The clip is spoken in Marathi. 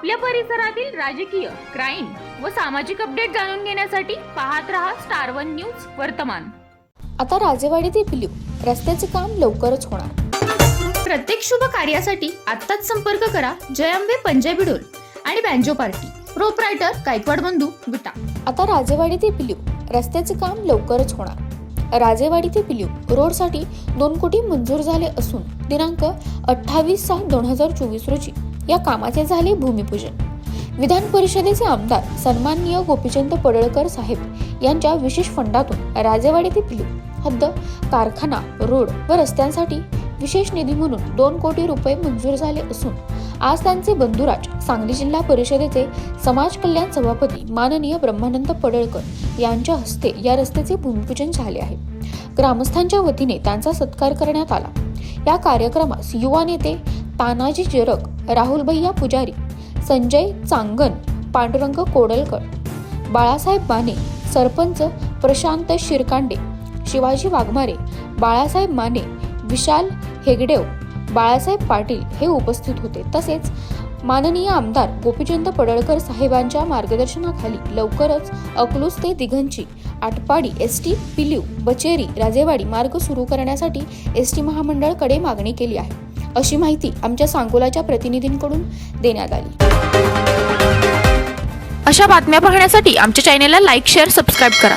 आपल्या परिसरातील राजकीय क्राईम व सामाजिक अपडेट जाणून घेण्यासाठी पाहत रहा स्टार वन न्यूज वर्तमान. आता राजेवाडी ते पिलीव रस्त्याचे काम लवकरच होणार. प्रत्येक शुभ कार्यासाठी आत्ताच संपर्क करा जयंबे पंजाबी डोल आणि बँजो पार्टी प्रोप्रायटर गायकवाड बंधू विटा. आता राजेवाडी ते पिलीव रस्त्याचे काम लवकरच होणार. राजेवाडी ते पिलीव रोडसाठी दोन कोटी मंजूर झाले असून दिनांक अठ्ठावीस सहा दोन हजार चोवीस रोजी. या कामाचे झाले भूमिपूजन. विधान परिषदेचे आमदार सन्माननीय गोपीचंद पडळकर साहेब यांच्या विशेष फंडातून राजेवाडी ते पिलीव हद्द कारखाना रोड व रस्त्यांसाठी विशेष निधी म्हणून दोन कोटी रुपये मंजूर झाले असून आज त्यांचे बंधुराज सांगली जिल्हा परिषदेचे समाज कल्याण सभापती माननीय ब्रह्मानंद पडळकर यांच्या हस्ते या रस्त्याचे भूमिपूजन झाले आहे. ग्रामस्थांच्या वतीने त्यांचा सत्कार करण्यात आला. या कार्यक्रमास युवा नेते तानाजी जरक राहुल भैया पुजारी संजय चांगन पांडुरंग कोडलकर बाळासाहेब माने सरपंच प्रशांत शिरकांडे शिवाजी वाघमारे बाळासाहेब माने विशाल हेगडेव बाळासाहेब पाटील हे उपस्थित होते. तसेच माननीय आमदार गोपीचंद पडळकर साहेबांच्या मार्गदर्शनाखाली लवकरच अकलूज ते दिघंची आटपाडी एस टी पिलीव बचेरी राजेवाडी मार्ग सुरू करण्यासाठी एस टी महामंडळकडे मागणी केली आहे. अशी माहिती आमच्या सांगोलाच्या प्रतिनिधींकडून देण्यात आली. अशा बातम्या पाहण्यासाठी आमच्या चॅनेलला लाईक शेअर सबस्क्राईब करा.